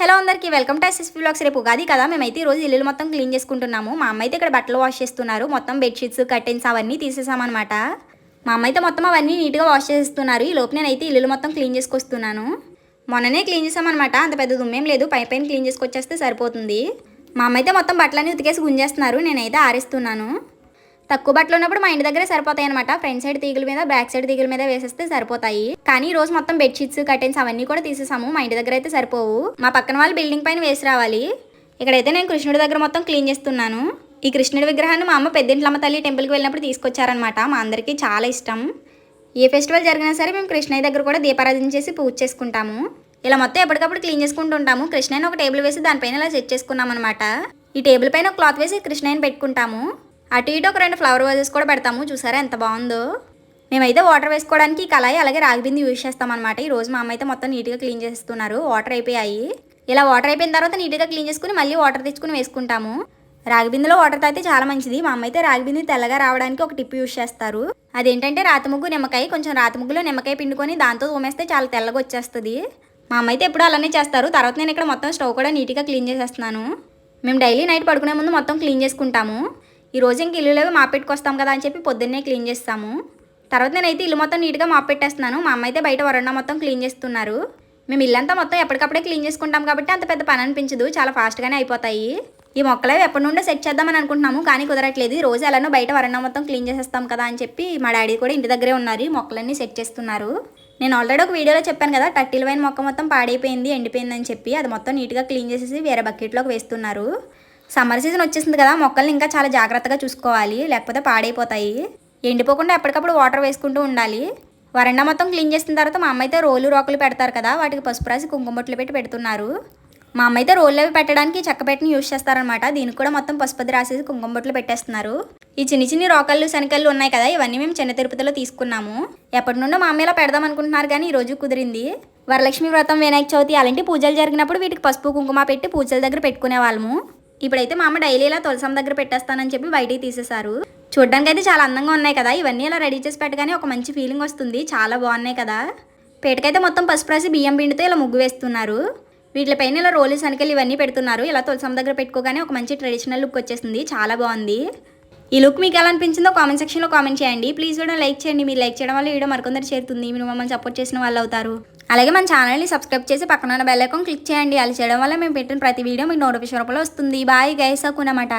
Hello అందరికీ welcome to SS blogs రేపు ఉగాది కదా మేమైతే ఈ రోజు ఇల్లు మొత్తం క్లీన్ చేసుకుంటున్నాము. మా అమ్మ అయితే ఇక్కడ బట్టలు వాష్ చేస్తున్నారు. మొత్తం బెడ్షీట్స్ కర్టెన్స్ అవన్నీ తీసేసామన్నమాట మా అమ్మ అయితే మొత్తం అవన్నీ నీట్గా వాష్ చేస్తున్నారు. ఈ లోపు నేనైతే ఇల్లు మొత్తం క్లీన్ చేసుకొస్తున్నాను. మొన్ననే క్లీన్ చేసామన్నమాట అంత పెద్ద దుమ్మేం లేదు. పై పైన క్లీన్ చేసుకొచ్చేస్తే సరిపోతుంది. మా అమ్మ అయితే మొత్తం బట్టలన్నీ ఉతికేసి గుంజేస్తున్నారు. నేనైతే ఆరేస్తున్నాను. తక్కువ బట్టలు ఉన్నప్పుడు మా ఇంటి దగ్గరే సరిపోతాయి అనమాట ఫ్రంట్ సైడ్ తీగల మీద బ్యాక్ సైడ్ తీగల మీద వేసేస్తే సరిపోతాయి. కానీ ఈ రోజు మొత్తం బెడ్షీట్స్ కర్టెన్స్ అవన్నీ కూడా తీసేసాము. మా ఇంటి దగ్గర అయితే సరిపోవు. మా పక్కన వాళ్ళు బిల్డింగ్ పైన వేసి రావాలి. ఇక్కడైతే నేను కృష్ణుడి దగ్గర మొత్తం క్లీన్ చేస్తున్నాను. ఈ కృష్ణుడి విగ్రహాన్ని మా అమ్మ పెద్దింట్లమ్మ తల్లి టెంపుల్కి వెళ్ళినప్పుడు తీసుకొచ్చారనమాట మా అందరికీ చాలా ఇష్టం. ఏ ఫెస్టివల్ జరిగినా సరే మేము కృష్ణయ్య దగ్గర కూడా దీపారాధన చేసి పూజ చేసుకుంటాము. ఇలా మొత్తం ఎప్పటికప్పుడు క్లీన్ చేసుకుంటూ ఉంటాము. కృష్ణయ్యని ఒక టేబుల్ వేసి దానిపైన ఇలా సెట్ చేసుకున్నాం అనమాట ఈ టేబుల్ పైన క్లాత్ వేసి కృష్ణయ్యని పెట్టుకుంటాము. అటు ఇటు ఒక రెండు ఫ్లవర్ వాజెస్ కూడా పెడతాము. చూసారా ఎంత బాగుందో? మేమైతే వాటర్ వేసుకోవడానికి కళాయి అలాగే రాగిబింది యూజ్ చేస్తాం అనమాట ఈ రోజు మా అమ్మ అయితే మొత్తం నీట్గా క్లీన్ చేస్తున్నారు వాటర్ అయిపోయాయి. ఇలా వాటర్ అయిపోయిన తర్వాత నీట్గా క్లీన్ చేసుకుని మళ్ళీ వాటర్ తెచ్చుకుని వేసుకుంటాము. రాగిబిందులో వాటర్ తాగితే చాలా మంచిది. మా అమ్మ అయితే రాగిబింది తెల్లగా రావడానికి ఒక టిప్ యూజ్ చేస్తారు. అదేంటంటే రాతి ముగ్గు నిమ్మకాయ కొంచెం రాతి ముగ్గులో నిమ్మకాయ పిండుకొని దాంతో తోమేస్తే చాలా తెల్లగా వచ్చేస్తుంది. మా అమ్మ అయితే ఎప్పుడు అలానే చేస్తారు. తర్వాత నేను ఇక్కడ మొత్తం స్టవ్ కూడా నీట్గా క్లీన్ చేసేస్తున్నాను. మేము డైలీ నైట్ పడుకునే ముందు మొత్తం క్లీన్ చేసుకుంటాము. ఈ రోజు ఇంక ఇల్లులో మాపెట్టుకొస్తాం కదా అని చెప్పి పొద్దున్నే క్లీన్ చేస్తాము. తర్వాత నేనైతే ఇల్లు మొత్తం నీట్గా మాపెట్టేస్తున్నాను. మా అమ్మ అయితే బయట వరండా మొత్తం క్లీన్ చేస్తున్నారు. మేము ఇల్లంతా మొత్తం ఎప్పటికప్పుడే క్లీన్ చేసుకుంటాం కాబట్టి అంత పెద్ద పని అనిపించదు. చాలా ఫాస్ట్గానే అయిపోతాయి. ఈ మొక్కలవి ఎప్పటి నుండో సెట్ చేద్దామని అనుకుంటున్నాము కానీ కుదరట్లేదు. ఈ రోజు ఎలానో బయట వరండా మొత్తం క్లీన్ చేసేస్తాం కదా అని చెప్పి మా డాడీ కూడా ఇంటి దగ్గరే ఉన్నారు. మొక్కలన్నీ సెట్ చేస్తున్నారు. నేను ఆల్రెడీ ఒక వీడియోలో చెప్పాను కదా టట్టిల్ వైన్ మొక్క మొత్తం పాడైపోయింది ఎండిపోయిందని చెప్పి అది మొత్తం నీట్గా క్లీన్ చేసేసి వేరే బకెట్లోకి వేస్తున్నారు. సమ్మర్ సీజన్ వచ్చేసింది కదా మొక్కల్ని ఇంకా చాలా జాగ్రత్తగా చూసుకోవాలి లేకపోతే పాడైపోతాయి. ఎండిపోకుండా ఎప్పటికప్పుడు వాటర్ వేసుకుంటూ ఉండాలి. వరండా మొత్తం క్లీన్ చేసిన తర్వాత మా అమ్మ అయితే రోలు రోకలు పెడతారు కదా వాటికి పసుపు రాసి కుంకుమొట్లు పెట్టి పెడుతున్నారు. మా అమ్మ అయితే రోళ్ళు అవి పెట్టడానికి చెక్కపెట్టిని యూజ్ చేస్తారనమాట దీనికి కూడా మొత్తం పసుపది రాసేసి కుంకుమ బొట్లు పెట్టేస్తున్నారు. ఈ చిన్ని చిన్ని రోకళ్ళు శనకళ్ళు ఉన్నాయి కదా ఇవన్నీ మేము చిన్న తిరుపతిలో తీసుకున్నాము. ఎప్పటి నుండో మా అమ్మ ఇలా పెడదాం అనుకుంటున్నారు కానీ ఈ రోజు కుదిరింది. వరలక్ష్మి వ్రతం వినాయక చవితి అలాంటి పూజలు జరిగినప్పుడు వీటికి పసుపు కుంకుమ పెట్టి పూజల దగ్గర పెట్టుకునే వాళ్ళము. ఇప్పుడైతే మా అమ్మ డైలీ ఇలా తులసం దగ్గర పెట్టేస్తానని చెప్పి బయటికి తీసేశారు. చూడడానికి అయితే చాలా అందంగా ఉన్నాయి కదా ఇవన్నీ ఇలా రెడీ చేసి పెట్టగానే ఒక మంచి ఫీలింగ్ వస్తుంది. చాలా బాగున్నాయి కదా. పేటకైతే మొత్తం పసుపు రాసి బియ్యం పిండితో ఇలా ముగ్గు వేస్తున్నారు. వీటిపైన ఇలా రోలు సనికలు ఇవన్నీ పెడుతున్నారు. ఇలా తులసం దగ్గర పెట్టుకోగానే ఒక మంచి ట్రెడిషనల్ లుక్ వచ్చేసింది. చాలా బాగుంది. ఈ లుక్ మీకు ఎలా అనిపించిందో కామెంట్ సెక్షన్లో కామెంట్ చేయండి. ప్లీజ్ కూడా లైక్ చేయండి. మీరు లైక్ చేయడం వల్ల వీడియో మరికొందరు చేరుతుంది. మీరు మమ్మల్ని సపోర్ట్ చేసిన వాళ్ళు అవుతారు. అలాగే మన ఛానల్ని సబ్స్క్రైబ్ చేసి పక్కన ఉన్న బెల్ ఐకాన్ క్లిక్ చేయండి. అలా చేయడం వల్ల మేము పెట్టిన ప్రతి వీడియో మీకు నోటిఫికేషన్ రూపంలో వస్తుంది. బాయ్ గైసాకునమాట